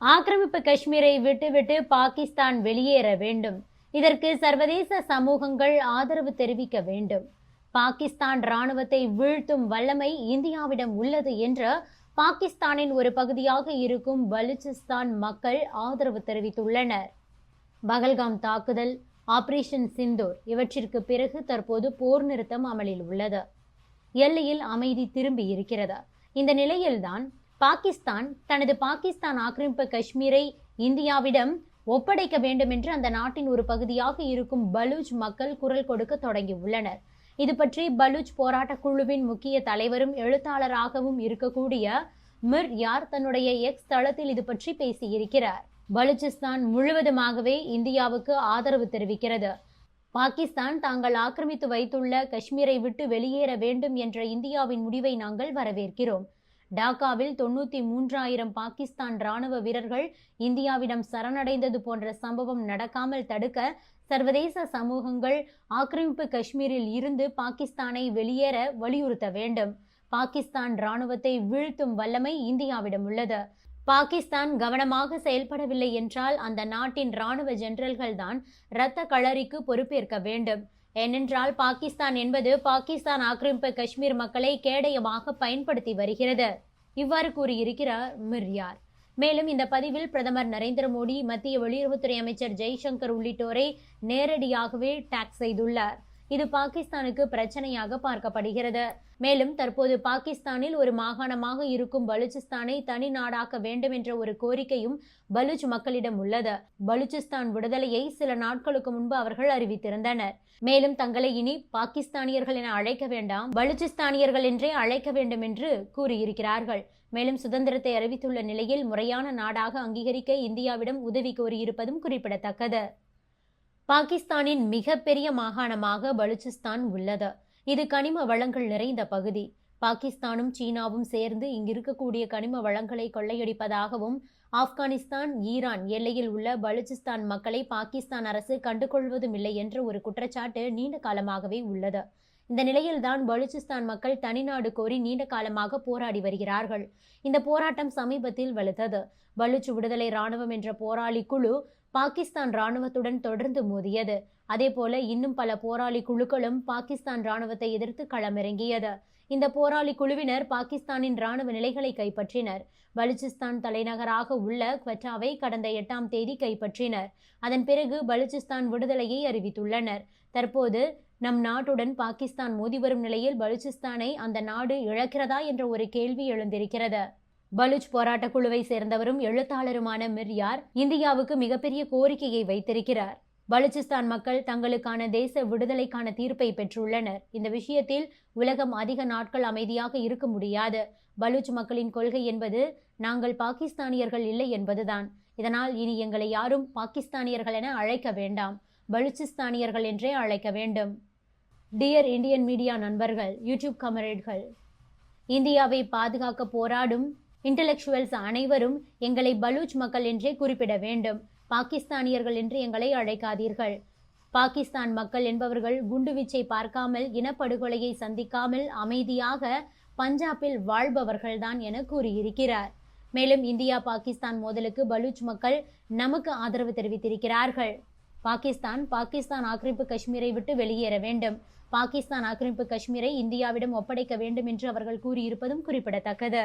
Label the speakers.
Speaker 1: ஆக்கிரமிப்பு காஷ்மீரை விட்டுவிட்டு பாகிஸ்தான் வெளியேற வேண்டும். இதற்கு சர்வதேச சமூகங்கள் ஆதரவு தெரிவிக்க வேண்டும். பாகிஸ்தான் ராணுவத்தை வீழ்த்தும் வல்லமை இந்தியாவிடம் உள்ளது என்று பாகிஸ்தானின் ஒரு பகுதியாக இருக்கும் பலுச்சிஸ்தான் மக்கள் ஆதரவு தெரிவித்துள்ளனர். பகல்காம் தாக்குதல் ஆபரேஷன் சிந்தூர் இவற்றிற்கு பிறகு தற்போது போர் நிறுத்தம் அமலில் உள்ளது. எல்லையில் அமைதி திரும்பி இருக்கிறது. இந்த நிலையில்தான் பாகிஸ்தான் தனது பாகிஸ்தான் ஆக்கிரமிப்பு காஷ்மீரை இந்தியாவிடம் ஒப்படைக்க வேண்டும் என்று அந்த நாட்டின் ஒரு பகுதியாக இருக்கும் பலூச் மக்கள் குரல் கொடுக்க தொடங்கியுள்ளனர். இது பற்றி பலூச் போராட்ட குழுவின் முக்கிய தலைவரும் எழுத்தாளராகவும் இருக்கக்கூடிய மிர் யார் தன்னுடைய எக்ஸ் தளத்தில் இது பற்றி பேசியிருக்கிறார். பலூச்சிஸ்தான் முழுவதுமாகவே இந்தியாவுக்கு ஆதரவு தெரிவிக்கிறது. பாகிஸ்தான் தாங்கள் ஆக்கிரமித்து வைத்துள்ள காஷ்மீரை விட்டு வெளியேற வேண்டும் என்ற இந்தியாவின் முடிவை நாங்கள் வரவேற்கிறோம். டாக்காவில் தொண்ணூத்தி மூன்றாயிரம் பாகிஸ்தான் ராணுவ வீரர்கள் இந்தியாவிடம் சரணடைந்தது போன்ற சம்பவம் நடக்காமல் தடுக்க சர்வதேச சமூகங்கள் ஆக்கிரமிப்பு காஷ்மீரில் இருந்து பாகிஸ்தானை வெளியேற வலியுறுத்த வேண்டும். பாகிஸ்தான் ராணுவத்தை வீழ்த்தும் வல்லமை இந்தியாவிடம் உள்ளது. பாகிஸ்தான் கவனமாக செயல்படவில்லை என்றால் அந்த நாட்டின் ராணுவ ஜெனரல்கள் தான் இரத்த களரிக்கு பொறுப்பேற்க வேண்டும். ஏனென்றால் பாகிஸ்தான் என்பது பாகிஸ்தான் ஆக்கிரமிப்பு காஷ்மீர் மக்களை கேடயமாக பயன்படுத்தி வருகிறது. இவ்வாறு கூறியிருக்கிறார் மிர்யார். மேலும் இந்த பதிவில் பிரதமர் நரேந்திர மோடி மத்திய வெளியுறவுத்துறை அமைச்சர் ஜெய்சங்கர் உள்ளிட்டோரை நேரடியாகவே டாக் செய்துள்ளார். இது பாகிஸ்தானுக்கு பிரச்சனையாக பார்க்கப்படுகிறது. மேலும் தற்போது பாகிஸ்தானில் ஒரு மாகாணமாக இருக்கும் பலுச்சிஸ்தானை தனி நாடாக்க வேண்டும் என்ற ஒரு கோரிக்கையும் பலுச் மக்களிடம் உள்ளது. பலுச்சிஸ்தான் விடுதலையை சில நாட்களுக்கு முன்பு அவர்கள் அறிவித்திருந்தனர். மேலும் தங்களை இனி பாகிஸ்தானியர்கள் என அழைக்க வேண்டாம் பலுச்சிஸ்தானியர்கள் என்றே அழைக்க வேண்டும் என்று கூறியிருக்கிறார்கள். மேலும் சுதந்திரத்தை அறிவித்துள்ள நிலையில் முறையான நாடாக அங்கீகரிக்க இந்தியாவிடம் உதவி கோரியிருப்பதும் குறிப்பிடத்தக்கது. பாகிஸ்தானின் மிகப்பெரிய மாகாணமாக பலுச்சிஸ்தான் உள்ளது. இது கனிம வளங்கள் நிறைந்த பகுதி. பாகிஸ்தானும் சீனாவும் சேர்ந்து இங்கிருக்கக்கூடிய கனிம வளங்களை கொள்ளையடிப்பதாகவும் ஆப்கானிஸ்தான் ஈரான் எல்லையில் உள்ள பலுச்சிஸ்தான் மக்களை பாகிஸ்தான் அரசு கண்டுகொள்வதும் இல்லை என்ற ஒரு குற்றச்சாட்டு நீண்ட காலமாகவே உள்ளது. இந்த நிலையில்தான் பலுச்சிஸ்தான் மக்கள் தனிநாடு கோரி நீண்ட காலமாக போராடி வருகிறார்கள். இந்த போராட்டம் சமீபத்தில் வலுத்தது. பலுச் விடுதலை ராணுவம் என்ற போராளி குழு பாகிஸ்தான் ராணுவத்துடன் தொடர்ந்து மோதியது. அதேபோல இன்னும் பல போராளி குழுக்களும் பாகிஸ்தான் ராணுவத்தை எதிர்த்து களமிறங்கியது. இந்த போராளி குழுவினர் பாகிஸ்தானின் ராணுவ நிலைகளை கைப்பற்றினர். பலுச்சிஸ்தான் தலைநகராக உள்ள குவெட்டாவை கடந்த எட்டாம் தேதி கைப்பற்றினர். அதன் பிறகு பலுச்சிஸ்தான் விடுதலையை அறிவித்துள்ளனர். தற்போது நம் நாட்டுடன் பாகிஸ்தான் மோதி வரும் நிலையில் பலுச்சிஸ்தானை அந்த நாடு இழக்கிறதா என்ற ஒரு கேள்வி எழுந்திருக்கிறது. பலூச் போராட்ட குழுவை சேர்ந்தவரும் எழுத்தாளருமான மிர்யார் இந்தியாவுக்கு மிகப்பெரிய கோரிக்கையை வைத்திருக்கிறார். பலுச்சிஸ்தான் மக்கள் தங்களுக்கான தேச விடுதலைக்கான தீர்ப்பை பெற்றுள்ளனர். இந்த விஷயத்தில் உலகம் அதிக நாட்கள் அமைதியாக இருக்க முடியாது. பலூச் மக்களின் கொள்கை என்பது நாங்கள் பாகிஸ்தானியர்கள் இல்லை என்பதுதான். இதனால் இனி எங்களை யாரும் பாகிஸ்தானியர்கள் என அழைக்க வேண்டாம். பலுச்சிஸ்தானியர்கள் என்றே அழைக்க வேண்டும். டியர் இந்தியன் மீடியா நண்பர்கள் யூடியூப் கமரேட்கள் இந்தியாவை பாதுகாக்க போராடும் இன்டலெக்சுவல்ஸ் அனைவரும் எங்களை பலூச் மக்கள் என்றே குறிப்பிட வேண்டும். பாகிஸ்தானியர்கள் என்று எங்களை அழைக்காதீர்கள். பாகிஸ்தான் மக்கள் என்பவர்கள் குண்டுவீச்சை பார்க்காமல் இனப்படுகொலையை சந்திக்காமல் அமைதியாக பஞ்சாபில் வாழ்பவர்கள்தான் என கூறியிருக்கிறார். மேலும் இந்தியா பாகிஸ்தான் மோதலுக்கு பலூச் மக்கள் நமக்கு ஆதரவு தெரிவித்திருக்கிறார்கள். பாகிஸ்தான் பாகிஸ்தான் ஆக்கிரமிப்பு காஷ்மீரை விட்டு வெளியேற வேண்டும். பாகிஸ்தான் ஆக்கிரமிப்பு காஷ்மீரை இந்தியாவிடம் ஒப்படைக்க வேண்டும் என்று அவர்கள் கூறியிருப்பதும் குறிப்பிடத்தக்கது.